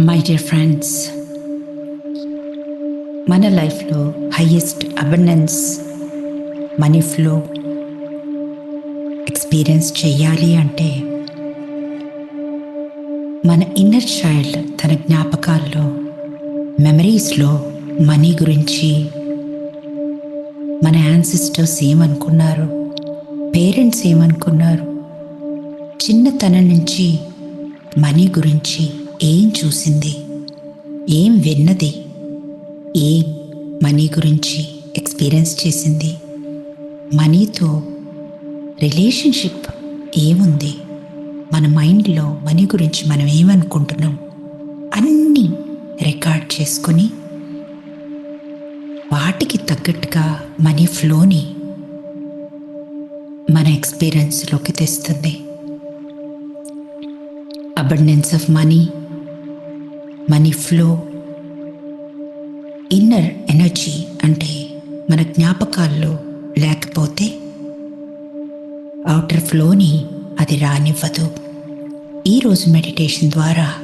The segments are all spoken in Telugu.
మై డియర్ ఫ్రెండ్స్ మన లైఫ్లో highest abundance money flow experience చేయాలి అంటే మన ఇన్నర్ చైల్డ్ తన జ్ఞాపకాల్లో మెమరీస్లో మనీ గురించి మన యాన్సిస్టర్స్ ఏమనుకున్నారు పేరెంట్స్ ఏమనుకున్నారు చిన్నతనం నుంచి మనీ గురించి ఏం చూసింది? ఏం విన్నది? ఏం మనీ గురించి ఎక్స్పీరియన్స్ చేసింది? మనీతో రిలేషన్షిప్ ఏముంది? మన మైండ్లో మనీ గురించి మనం ఏమనుకుంటున్నాం? అన్నీ రికార్డ్ చేసుకొని వాటికి తగ్గట్టుగా మనీ ఫ్లోని మన ఎక్స్పీరియన్స్లోకి తెస్తుంది. Abundance of money money flow inner energy అంటే మన జ్ఞాపకాల్లో లేకపోతే అవుటర్ ఫ్లోని అది రానివ్వదు. ఈరోజు మెడిటేషన్ ద్వారా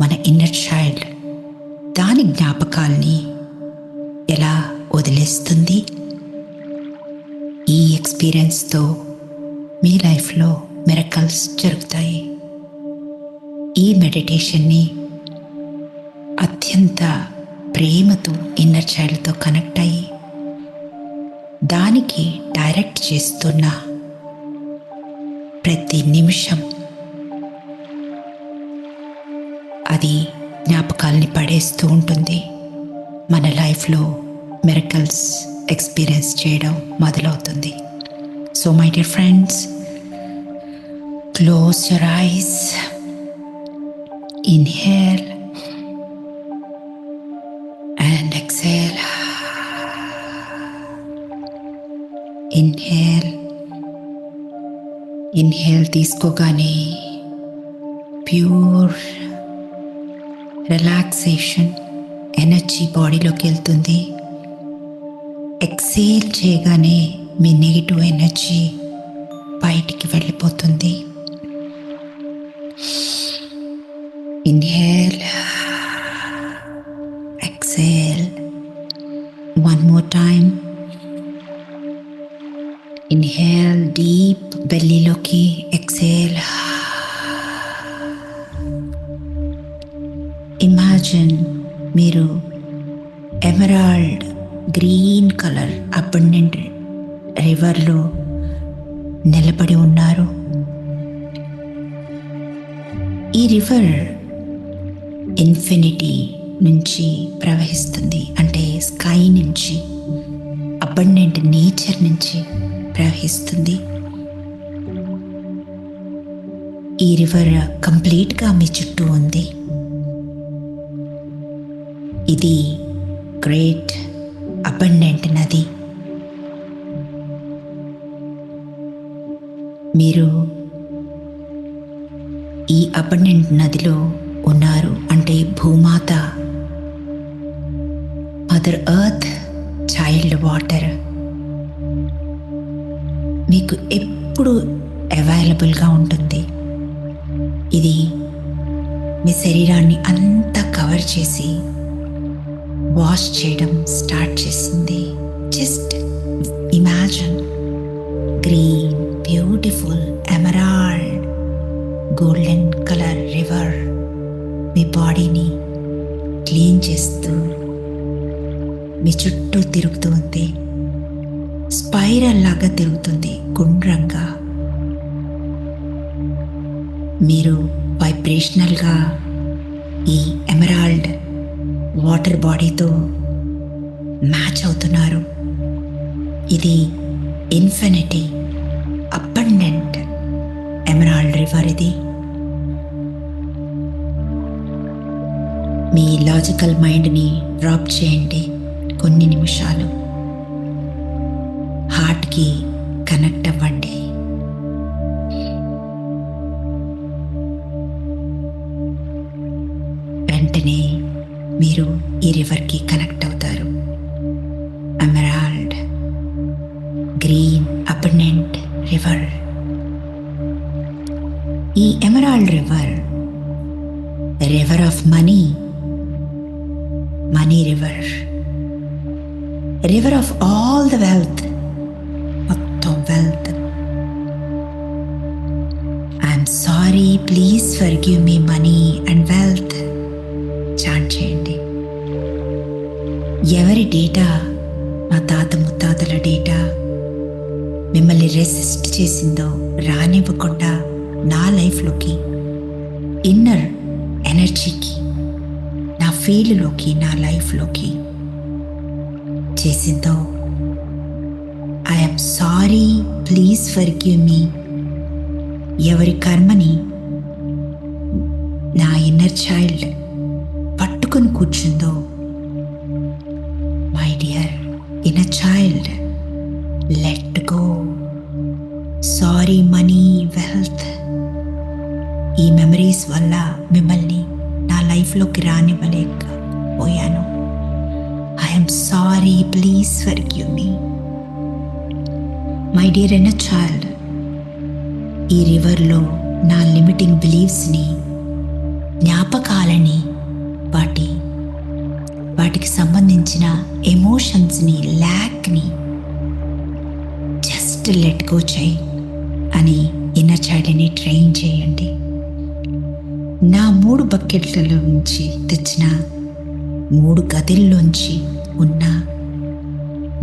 మన ఇన్నర్ చైల్డ్ దాని జ్ఞాపకాల్ని ఎలా వదిలేస్తుంది? ఈ ఎక్స్పీరియన్స్తో మీ లైఫ్లో మిరకల్స్ జరుగుతాయి. ఈ మెడిటేషన్ని అత్యంత ప్రేమతో ఇన్నర్ చైల్డ్తో కనెక్ట్ అయ్యి దానికి డైరెక్ట్ చేస్తున్న ప్రతి నిమిషం అది జ్ఞాపకాల్ని పడేస్తూ ఉంటుంది. మన లైఫ్లో మిరకల్స్ ఎక్స్పీరియన్స్ చేయడం మొదలవుతుంది. So my dear friends close your eyes inhale and exhale Inhale. Inhale తీసుకోగానే ప్యూర్ రిలాక్సేషన్ ఎనర్జీ బాడీలోకి వెళ్తుంది ఎక్సేల్ చేయగానే మీ నెగిటివ్ ఎనర్జీ బయటికి వెళ్ళిపోతుంది ఇన్హేల్ డీప్ బెల్లీలోకి ఎక్సేల్ ఇమాజిన్ మీరు ఎమరాల్డ్ గ్రీన్ కలర్ అబండెంట్ రివర్లో నిలబడి ఉన్నారు ఈ రివర్ ఇన్ఫినిటీ నుంచి ప్రవహిస్తుంది. అంటే స్కై నుంచి అబండెంట్ నేచర్ నుంచి ప్రవహిస్తుంది. ఈ రివర్ కంప్లీట్గా మీ చుట్టూ ఉంది. ఇది గ్రేట్ అబండెంట్ నది. మీరు ఈ అబండెంట్ నదిలో ఉన్నారు అంటే భూమాత మదర్ ఎర్త్ చైల్డ్ వాటర్. మీకు ఎప్పుడు అవైలబుల్గా ఉంటుంది. ఇది మీ శరీరాన్ని అంతా కవర్ చేసి వాష్ చేయడం స్టార్ట్ చేసింది. Just imagine green beautiful emerald golden colour river మీ బాడీని క్లీన్ చేస్తూ మీ చుట్టూ తిరుగుతూ ఉంది. స్పైరల్ లాగా తిరుగుతుంది గుండ్రంగా. మీరు వైబ్రేషనల్గా ఈ ఎమరాల్డ్ వాటర్ బాడీతో మ్యాచ్ అవుతున్నారు. ఇది ఇన్ఫినిటీ అబండెంట్ ఎమరాల్డ్ రివర్ ఇది. మీ లాజికల్ మైండ్ని డ్రాప్ చేయండి కొన్ని నిమిషాలు. హార్ట్కి కనెక్ట్ అవ్వండి. వెంటనే మీరు ఈ రివర్కి కనెక్ట్ అవుతారు. అమెరాల్డ్ గ్రీన్ అబండెంట్ రివర్ ఈ emerald river river of money money river river of all the wealth మొత్తం wealth I'm sorry please forgive me money and wealth ఎవరి డేటా? మా తాత ముత్తాతల డేటా? మిమ్మల్ని రెసిస్ట్ చేసిందో రానివ్వకుండా నా లైఫ్లోకి ఇన్నర్ ఎనర్జీకి నా ఫీల్డ్లోకి నా లైఫ్లోకి చేసిందో I'm sorry please forgive me ఎవరి కర్మని నా ఇన్నర్ చైల్డ్ పట్టుకొని కూర్చుందో child. Child go. Sorry money wealth ఈ మెమరీస్ వల్ల మిమ్మల్ని నా లైఫ్లోకి రానివ్వలేకపోయాను I'm sorry please for you me my dear in child ఈ రివర్లో నా లిమిటింగ్ బిలీవ్స్ని జ్ఞాపకాలని వాటి వాటికి సంబంధించిన ఎమోషన్స్ని ల్యాక్ని జస్ట్ లెట్ గో చేయి అని ఇన్నర్ చైల్డ్ని ట్రైన్ చేయండి. నా మూడు బకెట్లలో నుంచి తెచ్చిన మూడు గదుల్లోంచి ఉన్న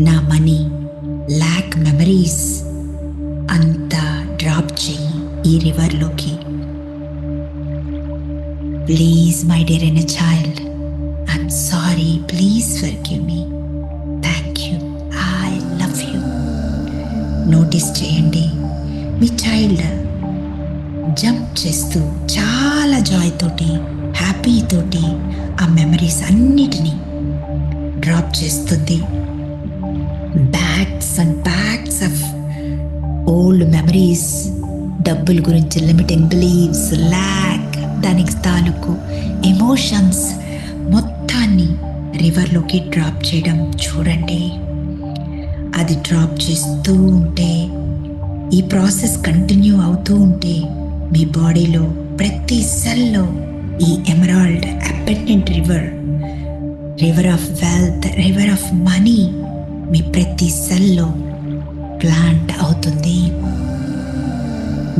నా మనీ ల్యాక్ మెమరీస్ అంతా డ్రాప్ చేయి ఈ రివర్లోకి please my dear in child I'm sorry please forgive me thank you I love you notice చేయండి. మీ చైల్డ్ జంప్ చేస్తూ చాలా జాయ్ తోటి హ్యాపీ తోటి ఆ మెమరీస్ అన్నిటినీ డ్రాప్ చేస్తుంది. Bags and bags of old memories డబ్బుల గురించి లిమిటింగ్ బిలీవ్స్ ల్యాక్ దానికి తాలూకు ఎమోషన్స్ మొత్తం మొత్తాన్ని రివర్లోకి డ్రాప్ చేయడం చూడండి. అది డ్రాప్ చేస్తూ ఉంటే ఈ ప్రాసెస్ కంటిన్యూ అవుతూ ఉంటే మీ బాడీలో ప్రతి సెల్లో ఈ emerald abundant river river of wealth river of money మీ ప్రతి సెల్లో ప్లాంట్ అవుతుంది.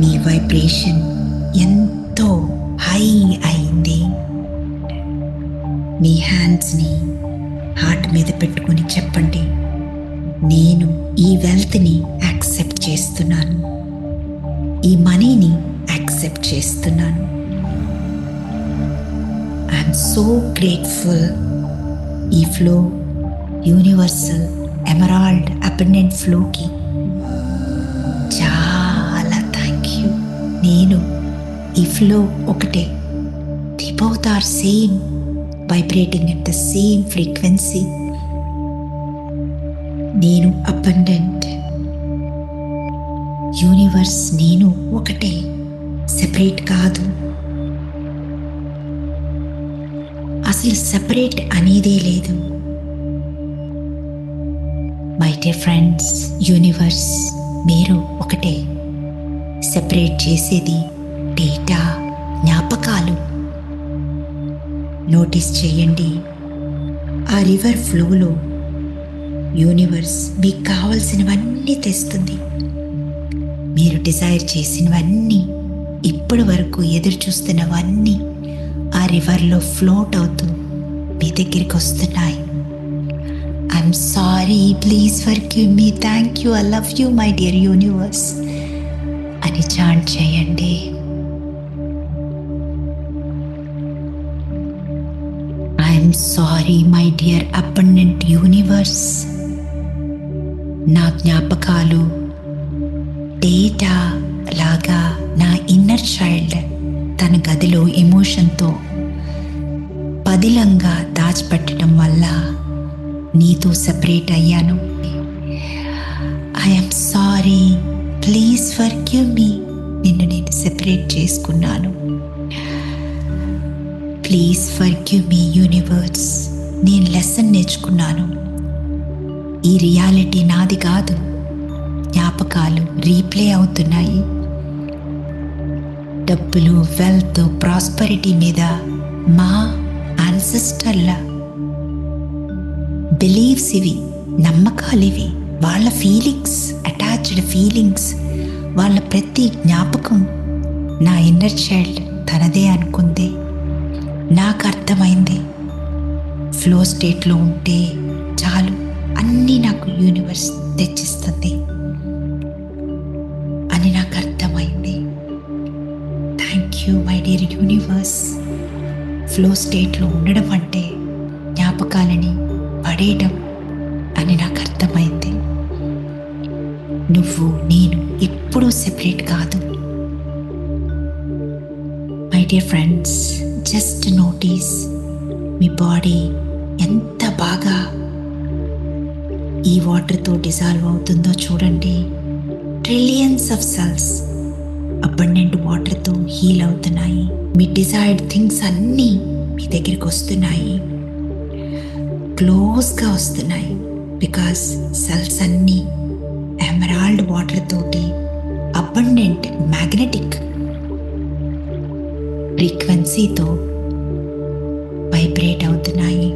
మీ వైబ్రేషన్ ఎంతో హై అయింది. మీ హ్యాండ్స్ని హార్ట్ మీద పెట్టుకుని చెప్పండి. నేను ఈ వెల్త్ని యాక్సెప్ట్ చేస్తున్నాను. ఈ మనీని యాక్సెప్ట్ చేస్తున్నాను. ఐఎమ్ సో గ్రేట్ఫుల్ ఈ ఫ్లో యూనివర్సల్ ఎమరాల్డ్ అపెండెంట్ ఫ్లోకి చాలా థ్యాంక్ యూ నేను ఈ ఫ్లో ఒకటే. The same vibrating at the same frequency నేను అబండెంట్ యూనివర్స్ నేను ఒకటే. సెపరేట్ కాదు. అసలు సెపరేట్ అనేదే లేదు. మై డియర్ ఫ్రెండ్స్ యూనివర్స్ మీరు ఒకటే. సెపరేట్ చేసేది డేటా జ్ఞాపకాలు. నోటీస్ చేయండి. ఆ రివర్ ఫ్లోలో యూనివర్స్ మీకు కావలసినవన్నీ తెస్తుంది. మీరు డిజైర్ చేసినవన్నీ ఇప్పటి వరకు ఎదురు చూస్తున్నవన్నీ ఆ రివర్లో ఫ్లోట్ అవుతూ మీ దగ్గరికి వస్తున్నాయి. I'm sorry please forgive me thank you I love you my dear universe అని చాంట్ చేయండి. I'm sorry my dear abundant universe నా జ్ఞాపకాలు డేటా లాగా నా ఇన్నర్ చైల్డ్ తన గదిలో ఎమోషన్తో పదిలంగా దాచిపెట్టడం వల్ల నీతో సెపరేట్ అయ్యాను. I'm sorry please forgive me నిన్ను నేను సెపరేట్ చేసుకున్నాను. Please forgive me universe నేను లెసన్ నేర్చుకున్నాను. ఈ రియాలిటీ నాది కాదు. జ్ఞాపకాలు రీప్లే అవుతున్నాయి. డబ్బులు వెల్త్ ప్రాస్పరిటీ మీద మా యాన్సెస్టర్ల బిలీవ్స్ ఇవి నమ్మకాలు ఇవి. వాళ్ళ ఫీలింగ్స్ అటాచ్డ్ ఫీలింగ్స్ వాళ్ళ ప్రతి జ్ఞాపకం నా ఇన్నర్ చైల్డ్ తనదే అనుకుంది. నాకు అర్థమైంది. ఫ్లో స్టేట్లో ఉంటే చాలు. అన్నీ నాకు యూనివర్స్ తెచ్చిస్తుంది. అని నాకు అర్థమైంది. Thank you my dear universe. Flow స్టేట్లో ఉండడం అంటే జ్ఞాపకాలని పడేయడం అని నాకు అర్థమైంది. నువ్వు నేను ఎప్పుడూ సెపరేట్ కాదు. My dear friends just notice me body ఎంత బాగా ఈ వాటర్తో డిజాల్వ్ అవుతుందో చూడండి. ట్రిలియన్స్ ఆఫ్ సెల్స్ అబండెంట్ వాటర్తో హీల్ అవుతున్నాయి. మీ డిజైర్డ్ థింగ్స్ అన్నీ మీ దగ్గరికి వస్తున్నాయి. క్లోజ్గా వస్తున్నాయి బికాస్ సెల్స్ అన్నీ ఎమరాల్డ్ వాటర్ తోటి అబండెంట్ మ్యాగ్నెటిక్ ఫ్రీక్వెన్సీతో వైబ్రేట్ అవుతున్నాయి.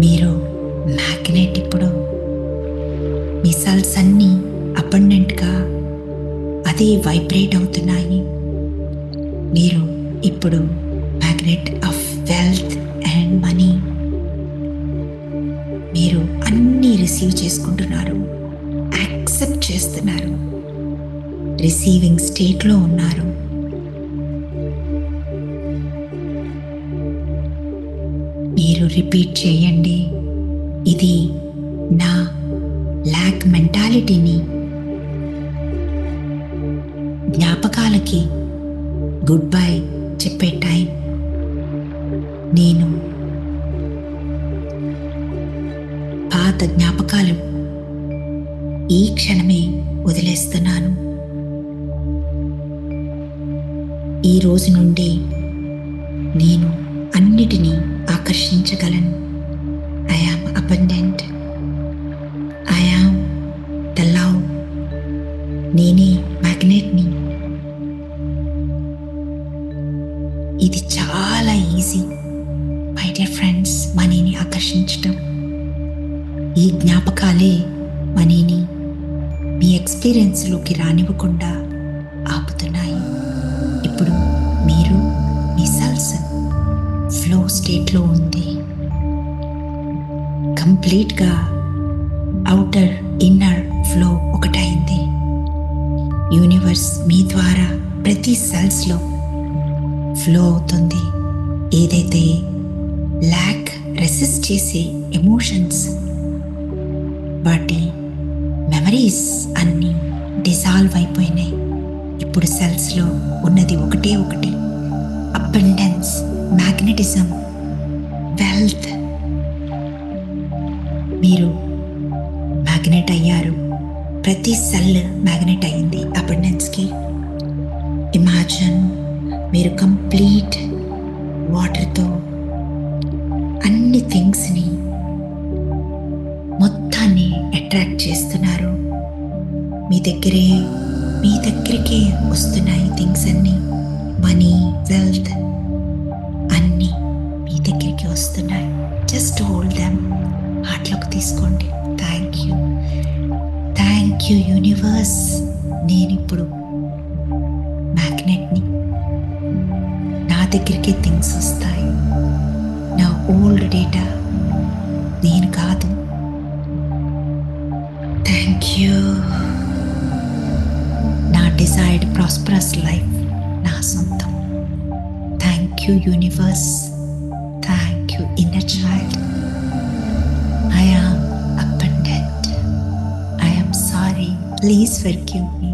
మీరు మ్యాగ్నెట్ ఇప్పుడు. మీ సెల్స్ అన్నీ అబండెంట్గా అదే వైబ్రేట్ అవుతున్నాయి. మీరు ఇప్పుడు magnet of wealth and money. మీరు అన్నీ రిసీవ్ చేసుకుంటున్నారు. యాక్సెప్ట్ చేస్తున్నారు. రిసీవింగ్ స్టేట్లో ఉన్నారు. మీరు రిపీట్ చేయండి. ఇది నా ల్యాక్ మెంటాలిటీని జ్ఞాపకాలకి గుడ్ బై చెప్పే టైం నేను పాత జ్ఞాపకాలు ఈ క్షణమే వదిలేస్తున్నాను. ఈ రోజు నుండి నేను అన్నిటినీ ఆకర్షించగలను. I am abundant I am the love నేనే మ్యాగ్నెట్ని ఇది చాలా ఈజీ మై డియర్ ఫ్రెండ్స్ మనీని ఆకర్షించటం. ఈ జ్ఞాపకాలే మనీని మీ ఎక్స్పీరియన్స్లోకి రానివ్వకుండా స్టేట్లో ఉంది. కంప్లీట్గా అవుటర్ ఇన్నర్ ఫ్లో ఒకటైంది. యూనివర్స్ మీ ద్వారా ప్రతి సెల్స్లో ఫ్లో అవుతుంది. ఏదైతే ల్యాక్ రెసిస్ట్ చేసే ఎమోషన్స్ వాటి మెమరీస్ అన్నీ డిజాల్వ్ అయిపోయినాయి. ఇప్పుడు సెల్స్లో ఉన్నది ఒకటే ఒకటి. అబండెన్స్ మ్యాగ్నెటిజం హెల్త్ మీరు మ్యాగ్నెట్ అయ్యారు. ప్రతి సెల్ మ్యాగ్నెట్ అయింది అబండెన్స్కి ఇమాజిన్ మీరు కంప్లీట్ వాటర్తో అన్ని థింగ్స్ని మొత్తాన్ని అట్రాక్ట్ చేస్తున్నారు. మీ దగ్గరే మీ దగ్గరికే వస్తున్నాయి థింగ్స్ అన్నీ. మనీ వెల్త్ వస్తున్నాయి. జస్ట్ హోల్డ్ దెమ్ హార్ట్లోకి తీసుకోండి. Thank you thank you universe నేను ఇప్పుడు మ్యాగ్నెట్ని నా దగ్గరికి థింగ్స్ వస్తాయి. నా ఓల్డ్ డేటా నేను కాదు. థ్యాంక్ యూ నా డిజైర్డ్ ప్రాస్పరస్ లైఫ్ నా సొంతం. Thank you universe thank your inner child. I am abundant. I am sorry. Please forgive me.